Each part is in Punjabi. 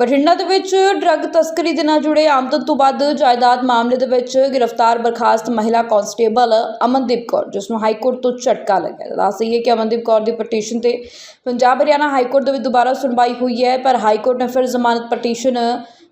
ਬਠਿੰਡਾ ਦੇ ਵਿੱਚ ਡਰੱਗ ਤਸਕਰੀ ਦੇ ਨਾਲ ਜੁੜੇ ਆਮਦਨ ਤੋਂ ਵੱਧ ਜਾਇਦਾਦ ਮਾਮਲੇ ਦੇ ਵਿੱਚ ਗ੍ਰਿਫਤਾਰ ਬਰਖਾਸਤ ਮਹਿਲਾ ਕਾਂਸਟੇਬਲ ਅਮਨਦੀਪ ਕੌਰ, ਜਿਸ ਨੂੰ ਹਾਈ ਕੋਰਟ ਤੋਂ ਝਟਕਾ ਲੱਗਿਆ। ਦੱਸ ਦਈਏ ਕਿ ਅਮਨਦੀਪ ਕੌਰ ਦੀ ਪਟੀਸ਼ਨ ਤੇ ਪੰਜਾਬ ਹਰਿਆਣਾ ਹਾਈ ਕੋਰਟ ਦੇ ਵਿੱਚ ਦੁਬਾਰਾ ਸੁਣਵਾਈ ਹੋਈ ਹੈ, ਪਰ ਹਾਈ ਕੋਰਟ ਨੇ ਫਿਰ ਜ਼ਮਾਨਤ ਪਟੀਸ਼ਨ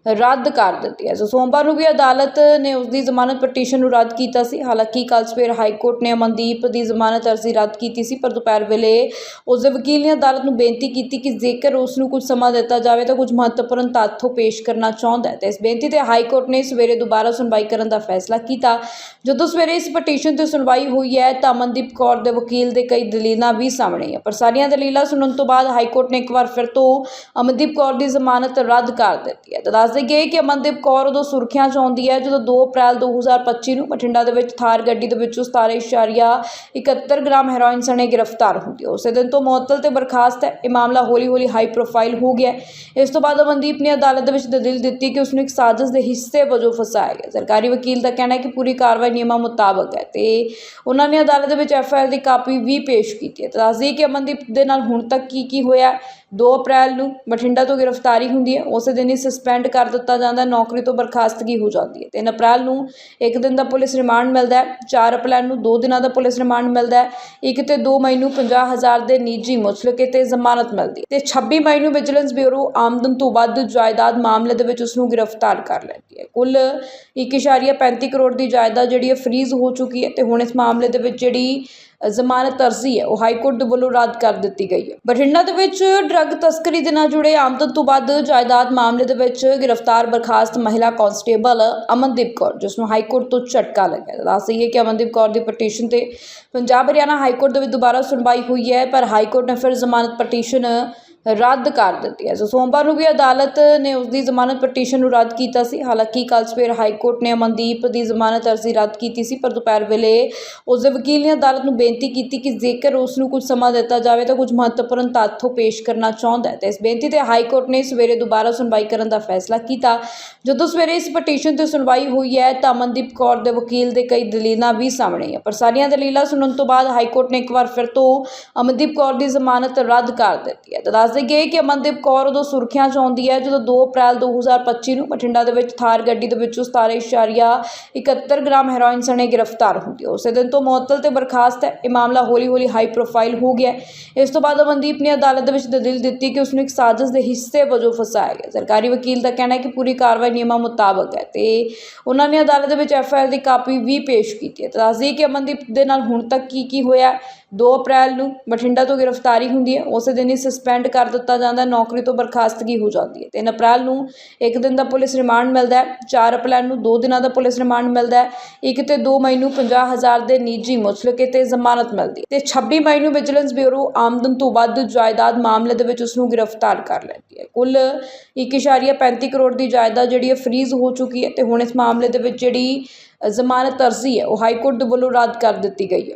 ਰੱਦ ਕਰ ਦਿੱਤੀ ਹੈ। ਸੋ ਸੋਮਵਾਰ ਨੂੰ ਵੀ ਅਦਾਲਤ ਨੇ ਉਸ ਦੀ ਜ਼ਮਾਨਤ ਪਟੀਸ਼ਨ ਨੂੰ ਰੱਦ ਕੀਤਾ ਸੀ। ਹਾਲਾਂਕਿ ਕੱਲ੍ਹ ਸਵੇਰ ਹਾਈ ਕੋਰਟ ਨੇ ਅਮਨਦੀਪ ਦੀ ਜ਼ਮਾਨਤ ਅਰਜ਼ੀ ਰੱਦ ਕੀਤੀ ਸੀ, ਪਰ ਦੁਪਹਿਰ ਵੇਲੇ ਉਸ ਦੇ ਵਕੀਲ ਨੇ ਅਦਾਲਤ ਨੂੰ ਬੇਨਤੀ ਕੀਤੀ ਕਿ ਜੇਕਰ ਉਸ ਨੂੰ ਕੁਝ ਸਮਾਂ ਦਿੱਤਾ ਜਾਵੇ ਤਾਂ ਕੁਝ ਮਹੱਤਵਪੂਰਨ ਤੱਥ ਉਹ ਪੇਸ਼ ਕਰਨਾ ਚਾਹੁੰਦਾ ਹੈ। ਤੇ ਇਸ ਬੇਨਤੀ ਤੇ ਹਾਈ ਕੋਰਟ ਨੇ ਸਵੇਰੇ ਦੁਬਾਰਾ ਸੁਣਵਾਈ ਕਰਨ ਦਾ ਫੈਸਲਾ ਕੀਤਾ। ਜਦੋਂ ਸਵੇਰੇ ਇਸ ਪਟੀਸ਼ਨ ਤੇ ਸੁਣਵਾਈ ਹੋਈ ਹੈ ਤਾਂ ਅਮਨਦੀਪ ਕੌਰ ਦੇ ਵਕੀਲ ਦੇ ਕਈ ਦਲੀਲਾਂ ਵੀ ਸਾਹਮਣੇ ਆਈਆਂ। ਪਰ ਸਾਰੀਆਂ ਦਲੀਲਾਂ ਸੁਣਨ ਤੋਂ ਬਾਅਦ ਹਾਈ ਕੋਰਟ ਨੇ ਇੱਕ ਵਾਰ ਫਿਰ ਤੋਂ ਅਮਨਦੀਪ ਕੌਰ ਦੀ ਜ਼ਮਾਨਤ ਰੱਦ ਕਰ ਦਿੱਤੀ ਹੈ। ਤਾਂ ਦੱਸ ਦੇਈਏ ਕਿ ਅਮਨਦੀਪ ਕੌਰ ਉਦੋਂ ਸੁਰਖੀਆਂ 'ਚ ਆਉਂਦੀ ਹੈ, ਜਦੋਂ 2 ਅਪ੍ਰੈਲ 2025 ਨੂੰ ਬਠਿੰਡਾ ਦੇ ਵਿੱਚ ਥਾਰ ਗੱਡੀ ਦੇ ਵਿੱਚੋਂ 17.71 ਗ੍ਰਾਮ ਹੈਰੋਇਨ ਸਣੇ ਗ੍ਰਿਫਤਾਰ ਹੁੰਦੀ ਹੈ ਉਸੇ ਦਿਨ ਤੋਂ ਮੁਅੱਤਲ ਤੇ ਬਰਖਾਸਤ ਹੈ। ਇਹ ਮਾਮਲਾ ਹੌਲੀ-ਹੌਲੀ ਹਾਈ ਪ੍ਰੋਫਾਈਲ ਹੋ ਗਿਆ ਇਸ ਤੋਂ ਬਾਅਦ ਅਮਨਦੀਪ ਨੇ ਅਦਾਲਤ ਦੇ ਵਿੱਚ ਦਲੀਲ ਦਿੱਤੀ ਕਿ ਉਸ ਨੂੰ ਇੱਕ ਸਾਜ਼ਿਸ਼ ਦੇ ਹਿੱਸੇ ਵਜੋਂ ਫਸਾਇਆ ਗਿਆ। ਸਰਕਾਰੀ ਵਕੀਲ ਦਾ ਕਹਿਣਾ ਹੈ ਕਿ ਪੂਰੀ ਕਾਰਵਾਈ ਨਿਯਮਾਂ ਮੁਤਾਬਕ ਹੈ ਤੇ ਉਹਨਾਂ ਨੇ ਅਦਾਲਤ ਦੇ ਵਿੱਚ ਐਫ ਆਈ ਆਰ ਦੀ ਕਾਪੀ ਵੀ ਪੇਸ਼ ਕੀਤੀ ਹੈ। ਤਾਂ ਦੱਸ ਕਿ ਅਮਨਦੀਪ ਦੇ ਨਾਲ ਹੁਣ ਤੱਕ ਕੀ ਕੀ ਹੋਇਆ 2 ਅਪ੍ਰੈਲ ਨੂੰ ਬਠਿੰਡਾ ਤੋਂ ਗ੍ਰਿਫਤਾਰੀ ਹੁੰਦੀ ਹੈ, ਉਸੇ ਦਿਨ ਹੀ ਸਸਪੈਂਡ ਕਰ ਦਿੱਤਾ ਜਾਂਦਾ, ਨੌਕਰੀ ਤੋਂ ਬਰਖਾਸਤਗੀ ਹੋ ਜਾਂਦੀ ਹੈ? 3 ਅਪ੍ਰੈਲ ਨੂੰ ਇੱਕ ਦਿਨ ਦਾ ਪੁਲਿਸ ਰਿਮਾਂਡ ਮਿਲਦਾ ਹੈ 4 ਅਪ੍ਰੈਲ ਨੂੰ 2 ਦਿਨਾਂ ਦਾ ਪੁਲਿਸ ਰਿਮਾਂਡ ਮਿਲਦਾ ਹੈ, ਇੱਕ ਤੇ 2 ਮਈ ਨੂੰ 50000 ਦੇ ਨਿੱਜੀ ਮੁਸਲਕੇ ਤੇ ਜ਼ਮਾਨਤ ਮਿਲਦੀ ਹੈ ਤੇ 26 ਮਈ ਨੂੰ ਵਿਜੀਲੈਂਸ ਬਿਊਰੋ ਆਮਦਨ ਤੋਂ ਵੱਧ ਜਾਇਦਾਦ ਮਾਮਲੇ ਦੇ ਵਿੱਚ ਉਸ ਨੂੰ ਗ੍ਰਿਫਤਾਰ ਕਰ ਲੈਂਦੀ ਹੈ। ਕੁੱਲ 1.35 ਕਰੋੜ ਦੀ ਜਾਇਦਾਦ ਜਿਹੜੀ ਹੈ, ਫਰੀਜ਼ ਹੋ ਚੁੱਕੀ ਹੈ ਤੇ ਹੁਣ ਇਸ ਮਾਮਲੇ ਦੇ ਵਿੱਚ ਜਿਹੜੀ ਜ਼ਮਾਨਤ ਅਰਜ਼ੀ ਹੈ। ਉਹ ਹਾਈ ਕੋਰਟ ਦੇ ਵੱਲੋਂ ਰੱਦ ਕਰ ਦਿੱਤੀ ਗਈ ਹੈ। ਬਠਿੰਡਾ ਦੇ ਵਿੱਚ ਡਰੱਗ ਤਸਕਰੀ ਦੇ ਨਾਲ ਜੁੜੇ ਆਮਦਨ ਤੋਂ ਵੱਧ ਜਾਇਦਾਦ ਮਾਮਲੇ ਦੇ ਵਿੱਚ ਗ੍ਰਿਫਤਾਰ ਬਰਖਾਸਤ ਮਹਿਲਾ ਕਾਂਸਟੇਬਲ ਅਮਨਦੀਪ ਕੌਰ, ਜਿਸ ਨੂੰ ਹਾਈ ਕੋਰਟ ਤੋਂ ਝਟਕਾ ਲੱਗਿਆ। ਦੱਸ ਦਈਏ ਕਿ ਅਮਨਦੀਪ ਕੌਰ ਦੀ ਪਟੀਸ਼ਨ ਤੇ ਪੰਜਾਬ ਹਰਿਆਣਾ ਹਾਈ ਕੋਰਟ ਦੇ ਵਿੱਚ ਦੁਬਾਰਾ ਸੁਣਵਾਈ ਹੋਈ ਹੈ, ਪਰ ਹਾਈ ਕੋਰਟ ਨੇ ਫਿਰ ਜ਼ਮਾਨਤ ਪਟੀਸ਼ਨ ਰੱਦ ਕਰ ਦਿੱਤੀ ਹੈ। ਸੋ ਸੋਮਵਾਰ ਨੂੰ ਵੀ ਅਦਾਲਤ ਨੇ ਉਸ ਦੀ ਜ਼ਮਾਨਤ ਪਟੀਸ਼ਨ ਨੂੰ ਰੱਦ ਕੀਤਾ ਸੀ। ਹਾਲਾਂਕਿ ਕੱਲ੍ਹ ਸਵੇਰ ਹਾਈ ਕੋਰਟ ਨੇ ਅਮਨਦੀਪ ਦੀ ਜ਼ਮਾਨਤ ਅਰਜ਼ੀ ਰੱਦ ਕੀਤੀ ਸੀ, ਪਰ ਦੁਪਹਿਰ ਵੇਲੇ ਉਸ ਦੇ ਵਕੀਲ ਨੇ ਅਦਾਲਤ ਨੂੰ ਬੇਨਤੀ ਕੀਤੀ ਕਿ ਜੇਕਰ ਉਸ ਨੂੰ ਕੁਝ ਸਮਾਂ ਦਿੱਤਾ ਜਾਵੇ ਤਾਂ ਕੁਝ ਮਹੱਤਵਪੂਰਨ ਤੱਥ ਉਹ ਪੇਸ਼ ਕਰਨਾ ਚਾਹੁੰਦਾ ਹੈ। ਤੇ ਇਸ ਬੇਨਤੀ ਤੇ ਹਾਈ ਕੋਰਟ ਨੇ ਸਵੇਰੇ ਦੁਬਾਰਾ ਸੁਣਵਾਈ ਕਰਨ ਦਾ ਫੈਸਲਾ ਕੀਤਾ। ਜਦੋਂ ਸਵੇਰੇ ਇਸ ਪਟੀਸ਼ਨ ਤੇ ਸੁਣਵਾਈ ਹੋਈ ਹੈ ਤਾਂ ਅਮਨਦੀਪ ਕੌਰ ਦੇ ਵਕੀਲ ਦੇ ਕਈ ਦਲੀਲਾਂ ਵੀ ਸਾਹਮਣੇ ਆਈਆਂ। ਪਰ ਸਾਰੀਆਂ ਦਲੀਲਾਂ ਸੁਣਨ ਤੋਂ ਬਾਅਦ ਹਾਈ ਕੋਰਟ ਨੇ ਇੱਕ ਵਾਰ ਫਿਰ ਤੋਂ ਅਮਨਦੀਪ ਕੌਰ ਦੀ ਜ਼ਮਾਨਤ ਰੱਦ ਕਰ ਦਿੱਤੀ ਹੈ। ਤਾਂ ਦੱਸ ਦੇਈਏ ਕਿ ਅਮਨਦੀਪ ਕੌਰ ਉਦੋਂ ਸੁਰਖੀਆਂ 'ਚ ਆਉਂਦੀ ਹੈ, ਜਦੋਂ 2 ਅਪ੍ਰੈਲ 2025 ਨੂੰ ਬਠਿੰਡਾ ਦੇ ਵਿੱਚ ਥਾਰ ਗੱਡੀ ਦੇ ਵਿੱਚੋਂ 17.71 ਗ੍ਰਾਮ ਹੈਰੋਇਨ ਸਣੇ ਗ੍ਰਿਫਤਾਰ ਹੁੰਦੀ ਹੈ ਉਸੇ ਦਿਨ ਤੋਂ ਮੁਅੱਤਲ ਤੇ ਬਰਖਾਸਤ ਹੈ। ਇਹ ਮਾਮਲਾ ਹੌਲੀ-ਹੌਲੀ ਹਾਈ ਪ੍ਰੋਫਾਈਲ ਹੋ ਗਿਆ ਇਸ ਤੋਂ ਬਾਅਦ ਅਮਨਦੀਪ ਨੇ ਅਦਾਲਤ ਦੇ ਵਿੱਚ ਦਲੀਲ ਦਿੱਤੀ ਕਿ ਉਸ ਨੂੰ ਇੱਕ ਸਾਜ਼ਿਸ਼ ਦੇ ਹਿੱਸੇ ਵਜੋਂ ਫਸਾਇਆ ਗਿਆ। ਸਰਕਾਰੀ ਵਕੀਲ ਦਾ ਕਹਿਣਾ ਹੈ ਕਿ ਪੂਰੀ ਕਾਰਵਾਈ ਨਿਯਮਾਂ ਮੁਤਾਬਕ ਹੈ ਤੇ ਉਹਨਾਂ ਨੇ ਅਦਾਲਤ ਦੇ ਵਿੱਚ ਐਫ ਆਈ ਆਰ ਦੀ ਕਾਪੀ ਵੀ ਪੇਸ਼ ਕੀਤੀ ਹੈ। ਤਾਂ ਦੱਸ ਕਿ ਅਮਨਦੀਪ ਦੇ ਨਾਲ ਹੁਣ ਤੱਕ ਕੀ ਕੀ ਹੋਇਆ 2 ਅਪ੍ਰੈਲ ਨੂੰ ਬਠਿੰਡਾ ਤੋਂ ਗ੍ਰਿਫਤਾਰੀ ਹੁੰਦੀ ਹੈ, ਉਸੇ ਦਿਨ ਹੀ ਸਸਪੈਂਡ ਕਰ ਦਿੱਤਾ ਜਾਂਦਾ, ਨੌਕਰੀ ਤੋਂ ਬਰਖਾਸਤਗੀ ਹੋ ਜਾਂਦੀ ਹੈ? 3 ਅਪ੍ਰੈਲ ਨੂੰ ਇੱਕ ਦਿਨ ਦਾ ਪੁਲਿਸ ਰਿਮਾਂਡ ਮਿਲਦਾ ਹੈ 4 ਅਪ੍ਰੈਲ ਨੂੰ 2 ਦਿਨਾਂ ਦਾ ਪੁਲਿਸ ਰਿਮਾਂਡ ਮਿਲਦਾ ਹੈ, ਇੱਕ ਤੇ 2 ਮਈ ਨੂੰ 50000 ਦੇ ਨਿੱਜੀ ਮੁਚਲਕੇ ਤੇ ਜ਼ਮਾਨਤ ਮਿਲਦੀ ਹੈ ਤੇ 26 ਮਈ ਨੂੰ ਵਿਜੀਲੈਂਸ ਬਿਊਰੋ ਆਮਦਨ ਤੋਂ ਵੱਧ ਜਾਇਦਾਦ ਮਾਮਲੇ ਦੇ ਵਿੱਚ ਉਸ ਨੂੰ ਗ੍ਰਿਫਤਾਰ ਕਰ ਲੈਂਦੀ ਹੈ। ਕੁੱਲ 1.35 ਕਰੋੜ ਦੀ ਜਾਇਦਾਦ ਜਿਹੜੀ ਹੈ, ਫਰੀਜ਼ ਹੋ ਚੁੱਕੀ ਹੈ ਤੇ ਹੁਣ ਇਸ ਮਾਮਲੇ ਦੇ ਵਿੱਚ ਜਿਹੜੀ ਜ਼ਮਾਨਤ ਅਰਜ਼ੀ ਹੈ, ਉਹ ਹਾਈ ਕੋਰਟ ਦੇ ਵੱਲੋਂ ਰੱਦ ਕਰ ਦਿੱਤੀ ਗਈ ਹੈ।